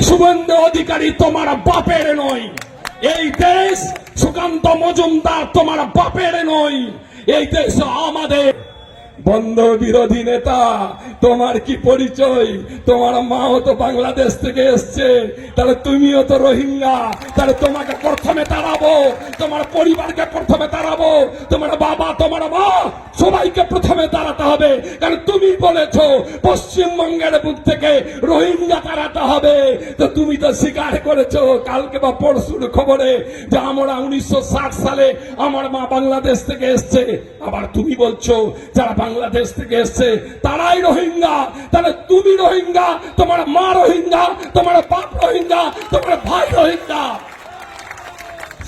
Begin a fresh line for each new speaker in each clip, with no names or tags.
শুভেন্দু অধিকারী তোমার বাপের নয় এই দেশ সুকান্ত মজুমদার তোমার বাপের নয় এই দেশ আমাদের। বন্ধ বিরোধী নেতা, তোমার কি পরিচয়? তোমার মাও তো বাংলাদেশ থেকে এসছে। তাহলে তুমিও তো রোহিঙ্গা। তাহলে তোমাকে প্রথমে তাড়াবো। তোমার পরিবারকে প্রথমে তাড়াবো। তোমার বাবা, তোমার মা, সবাইকে প্রথমে তাড়াতে হবে। কারণ তুমি বলেছ, পশ্চিমবঙ্গের বুক থেকে রোহিঙ্গা তাড়াতে হবে। তো তুমি তো স্বীকার করেছ, কালকে বা পরশুর খবরে যে আমরা উনিশশো ষাট সালে আমার মা বাংলাদেশ থেকে এসছে। আবার তুমি বলছো, যারা বাংলাদেশ থেকে এসছে। তারাই রোহিঙ্গা। তাহলে তুমি রোহিঙ্গা, তোমার মা রোহিঙ্গা, তোমার বাপ রোহিঙ্গা, তোমার ভাই রোহিঙ্গা।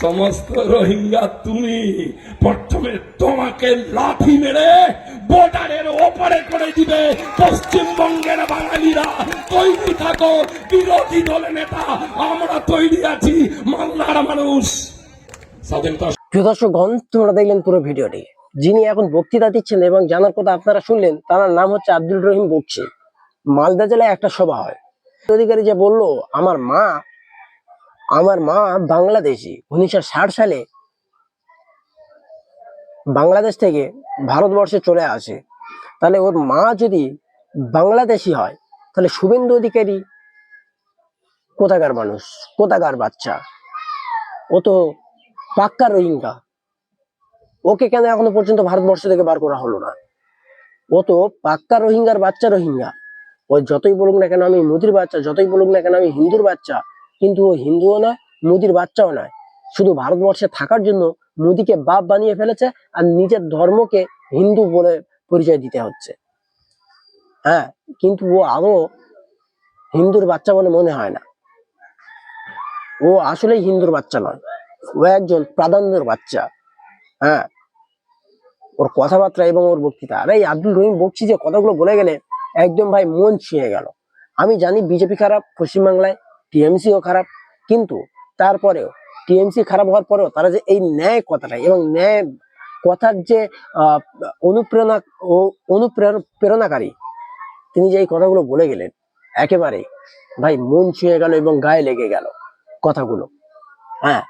সমস্ত রোহিঙ্গা তুমি প্রথমে তোমাকে লাঠি মেরে বর্ডারের ওপারে করে দিবে। পশ্চিমবঙ্গের বাঙালিরা, তৈরি থাকো, বিরোধী দলের নেতা, আমরা তৈরি আছি মাল্লার মানুষ। স্বাধীনতা
প্রিয় দর্শকগণ, তোমরা দেখলেন পুরো ভিডিওটি। যিনি এখন বক্তৃতা দিচ্ছেন এবং জানার কথা আপনারা শুনলেন, তার নাম হচ্ছে আব্দুল রহিম বক্সি। মালদা জেলায় একটা সভা হয়। অধিকারী যে বলল, আমার মা আমার মা বাংলাদেশি। উনিশশো ষাট সালে বাংলাদেশ থেকে ভারতবর্ষে চলে আসে। তাহলে ওর মা যদি বাংলাদেশি হয়, তাহলে শুভেন্দু অধিকারী কোথাকার মানুষ? কোথাকার বাচ্চা? ও তো পাক্কা রোহিঙ্গা। ওকে কেন এখনও পর্যন্ত ভারতবর্ষ থেকে বার করা হলো না? ও তো পাক্কা রোহিঙ্গার বাচ্চা রোহিঙ্গা। ও যতই বলুক না কেন আমি মোদির বাচ্চা, যতই বলুক না কেন আমি হিন্দুর বাচ্চা, কিন্তু ও হিন্দুও নয়, মোদির বাচ্চাও নয়। শুধু ভারতবর্ষে থাকার জন্য মোদিকে বাপ বানিয়ে ফেলেছে আর নিজের ধর্মকে হিন্দু বলে পরিচয় দিতে হচ্ছে। হ্যাঁ কিন্তু ও আরও হিন্দুর বাচ্চা বলে মনে হয় না। ও আসলেই হিন্দুর বাচ্চা নয়। ও একজন প্রাধান্যর বাচ্চা। হ্যাঁ ওর কথাবার্তা এবং ওর বক্তৃতা। আরে আব্দুল রহিম বকছি যে কথাগুলো বলে গেলে একদম ভাই মন ছুঁয়ে গেল। আমি জানি বিজেপি খারাপ, পশ্চিমবাংলায় টিএমসিও খারাপ, কিন্তু তারপরেও টিএমসি খারাপ হওয়ার পরেও তারা যে এই ন্যায় কথাটা এবং ন্যায় কথার যে অনুপ্রেরণা ও অনুপ্রেরণ প্রেরণাকারী তিনি যে এই কথাগুলো বলে গেলেন, একেবারে ভাই মন ছুঁয়ে গেল এবং গায়ে লেগে গেল কথাগুলো। হ্যাঁ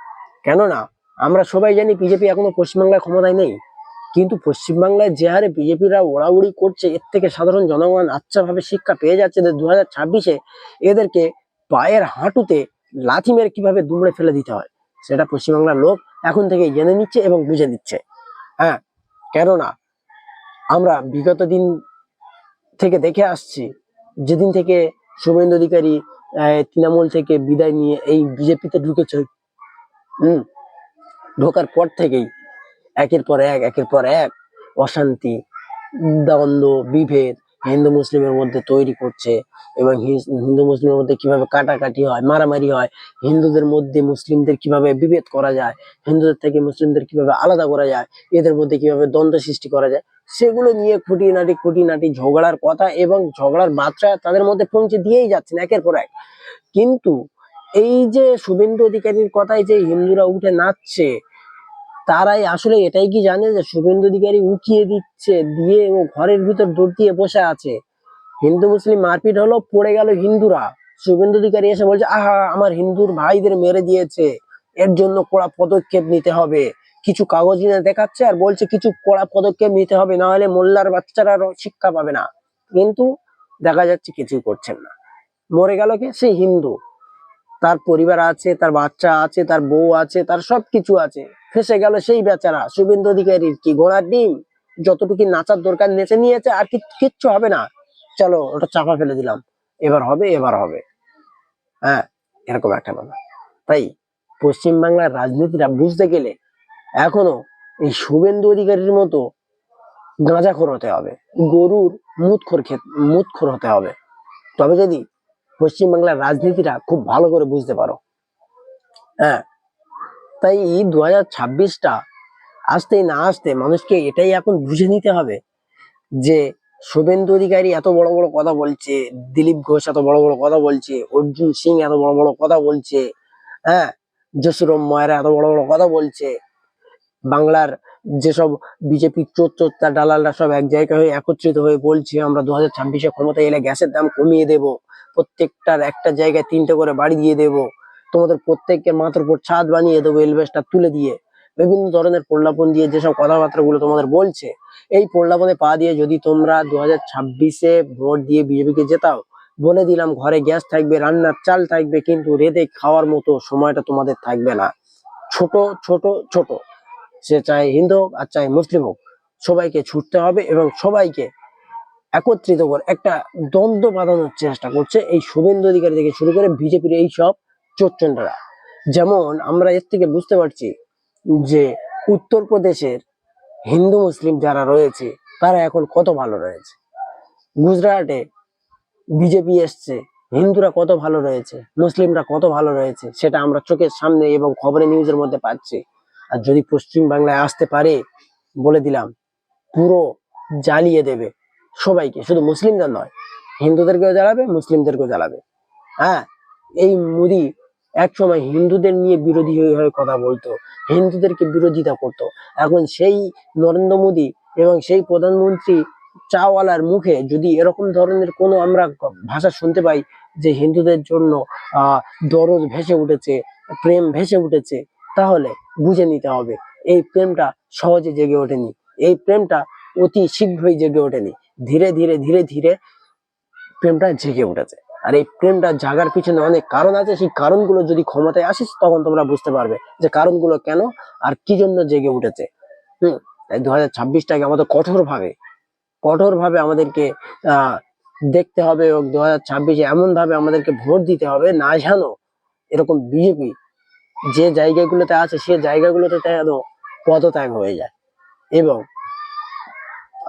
কেননা আমরা সবাই জানি বিজেপি এখনও পশ্চিমবাংলায় ক্ষমতায় নেই। কিন্তু পশ্চিমবাংলায় যে হারে বিজেপিরা ওড়াউড়ি করছে, এর থেকে সাধারণ জনগণ আচ্ছাভাবে শিক্ষা পেয়ে যাচ্ছে যে দু হাজার ছাব্বিশে এদেরকে পায়ের হাঁটুতে লাথি মেরে কীভাবে দুমড়ে ফেলে দিতে হয়, সেটা পশ্চিমবাংলার লোক এখন থেকে জেনে নিচ্ছে এবং বুঝে নিচ্ছে। হ্যাঁ কেননা আমরা বিগত দিন থেকে দেখে আসছি, যেদিন থেকে শুভেন্দু অধিকারী তৃণমূল থেকে বিদায় নিয়ে এই বিজেপিতে ঢুকেছে, হুম, ঢোকার পর থেকেই একের পর এক, একের পর এক অশান্তি, দ্বন্দ্ব, বিভেদ হিন্দু মুসলিমের মধ্যে তৈরি করছে এবং হিন্দু মুসলিমের মধ্যে কীভাবে কাটাকাটি হয়, মারামারি হয়, হিন্দুদের মধ্যে মুসলিমদের কীভাবে বিভেদ করা যায়, হিন্দুদের থেকে মুসলিমদের কীভাবে আলাদা করা যায়, এদের মধ্যে কীভাবে দ্বন্দ্ব সৃষ্টি করা যায়, সেগুলো নিয়ে খুঁটিনাটি খুঁটিনাটি ঝগড়ার কথা এবং ঝগড়ার মাত্রা তাদের মধ্যে পৌঁছে দিয়েই যাচ্ছেন একের পর এক। কিন্তু এই যে শুভেন্দু অধিকারীর কথায় যে হিন্দুরা উঠে নাচছে তারাই আসলে এটাই কি জানে যে শুভেন্দু অধিকারী উকিয়ে দিচ্ছে, দিয়ে ও ঘরের ভিতর দৌড় দিয়ে বসে আছে। হিন্দু, মুসলিম মারপিট হলো, পড়ে গেল হিন্দুরা। শুভেন্দু অধিকারী এসে বলছে, আহা, আমার হিন্দুর ভাইদের মেরে দিয়েছে। এর জন্য কড়া পদক্ষেপ নিতে হবে। কিছু কাগজ এনে দেখাচ্ছে আর বলছে, কিছু কড়া পদক্ষেপ নিতে হবে, না হলে মোল্লার বাচ্চারা শিক্ষা পাবে না। কিন্তু দেখা যাচ্ছে কিছুই করছেন না। মরে গেল কি? সে হিন্দু। তার পরিবার আছে, তার বাচ্চা আছে, তার বউ আছে, তার সব কিছু আছে। ফেসে গেল সেই বেচারা। শুভেন্দু অধিকারীর কি ঘোড়ার ডিম? যতটুকু নাচার দরকার নেচে নিয়েছে, আর কিচ্ছু হবে না। চলো, ওটা চাপা ফেলে দিলাম। এবার হবে এবার হবে। হ্যাঁ এরকম একটা ব্যাপার। তাই পশ্চিমবাংলার রাজনীতিটা বুঝতে গেলে এখনও এই শুভেন্দু অধিকারীর মতো গাঁজাখোর হতে হবে। গরুর মুতখোর খেত মুতখোর হতে হবে। তবে যদি পশ্চিমবাংলার রাজনীতিটা খুব ভালো করে বুঝতে পারো। হ্যাঁ তাই এই দু হাজার ছাব্বিশটা আসতে না আসতে মানুষকে এটাই এখন বুঝে নিতে হবে যে শুভেন্দু অধিকারী এত বড় বড় কথা বলছে, দিলীপ ঘোষ এত বড় বড় কথা বলছে, অর্জুন সিং এত বড় বড় কথা বলছে হ্যাঁ? যশোরম ময়রা এত বড় বড় কথা বলছে, বাংলার যেসব বিজেপি চোর চোরটা দালালরা সব এক জায়গায় হয়ে একত্রিত হয়ে বলছে, আমরা দু হাজার ছাব্বিশে ক্ষমতায় এলে গ্যাসের দাম কমিয়ে দেব, প্রত্যেকটার একটা জায়গায় তিনটে করে বাড়ি দিয়ে দেব তোমাদের প্রত্যেককে মাথার উপর ছাদ বানিয়ে দেবো, এলবেস্টার তুলে দিয়ে। বিভিন্ন ধরনের প্রলাপন দিয়ে যেসব কথাবার্তা গুলো তোমাদের বলছে, এই প্রলাপনে পা দিয়ে যদি তোমরা দু হাজার ছাব্বিশে ভোট দিয়ে বিজেপিকে জেতাও, বলে দিলাম ঘরে গ্যাস থাকবে, রান্নার চাল থাকবে, কিন্তু রেঁধে খাওয়ার মতো সময়টা তোমাদের থাকবে না। ছোট ছোট ছোট। সে চাই হিন্দু হোক আর চাই মুসলিম হোক। সবাইকে ছুটতে হবে এবং সবাইকে একত্রিত করে একটা দ্বন্দ্ব বাঁধানোর চেষ্টা করছে এই শুভেন্দু অধিকারী থেকে শুরু করে বিজেপির এই সব চোরচন্ডরা যেমন আমরা এর থেকে বুঝতে পারছি যে উত্তরপ্রদেশের হিন্দু মুসলিম যারা রয়েছে, তারা এখন কত ভালো রয়েছে। গুজরাটে বিজেপি এসছে, হিন্দুরা কত ভালো রয়েছে, মুসলিমরা কত ভালো রয়েছে, সেটা আমরা চোখের সামনে এবং খবরের নিউজের মধ্যে পাচ্ছি। আর যদি পশ্চিম বাংলায় আসতে পারে, বলে দিলাম, পুরো জ্বালিয়ে দেবে সবাইকে। শুধু মুসলিমদের নয়, হিন্দুদেরকেও জ্বালাবে, মুসলিমদেরকেও জ্বালাবে। হ্যাঁ এই মোদি একসময় হিন্দুদের নিয়ে বিরোধী হয়ে কথা বলতো, হিন্দুদেরকে বিরোধিতা করতো। এখন সেই নরেন্দ্র মোদী এবং সেই প্রধানমন্ত্রী চাওয়ালার মুখে যদি এরকম ধরনের কোনো আমরা ভাষা শুনতে পাই যে হিন্দুদের জন্য দরদ ভেসে উঠেছে, প্রেম ভেসে উঠেছে, তাহলে বুঝে নিতে হবে, এই প্রেমটা সহজে জেগে ওঠেনি। এই প্রেমটা অতি শীঘ্রই জেগে ওঠেনি। ধীরে ধীরে ধীরে ধীরে প্রেমটা জেগে উঠেছে। আর এই প্রেমটা জাগার পিছনে অনেক কারণ আছে, সেই কারণগুলো যদি ক্ষমতায় আসিস তখন তোমরা বুঝতে পারবে যে কারণগুলো কেন আর কি জন্য জেগে উঠেছে। হম? তাই দু হাজার ছাব্বিশটাকে আমাদের কঠোরভাবে কঠোরভাবে আমাদেরকে দেখতে হবে এবং দু হাজার ছাব্বিশে এমনভাবে আমাদেরকে ভোট দিতে হবে না জানো এরকম বিজেপি যে জায়গাগুলোতে আছে, সে জায়গাগুলোতে যেন পদত্যাগ হয়ে যায়। এবং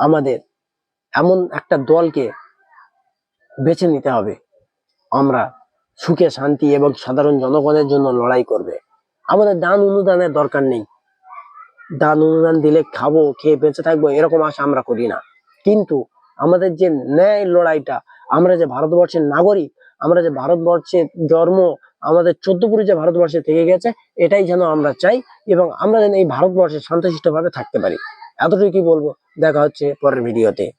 আমাদের এমন একটা দলকে বেছে নিতে হবে আমরা সুখে, শান্তি এবং সাধারণ জনগণের জন্য লড়াই করবে। আমাদের দান অনুদানের দরকার নেই। দান অনুদান দিলে খাব, খেয়ে বেঁচে থাকব, এরকম আশা আমরা করি না। কিন্তু আমাদের যে ন্যায় লড়াইটা, আমরা যে ভারতবর্ষের নাগরিক, আমরা যে ভারতবর্ষে জন্ম, আমাদের চোদ্দ পুরী যে ভারতবর্ষে থেকে গেছে, এটাই যেন আমরা চাই এবং আমরা যেন এই ভারতবর্ষে শান্তশিষ্ট ভাবে থাকতে পারি। এতটুকুই বলব। দেখা হচ্ছে পরের ভিডিওতে।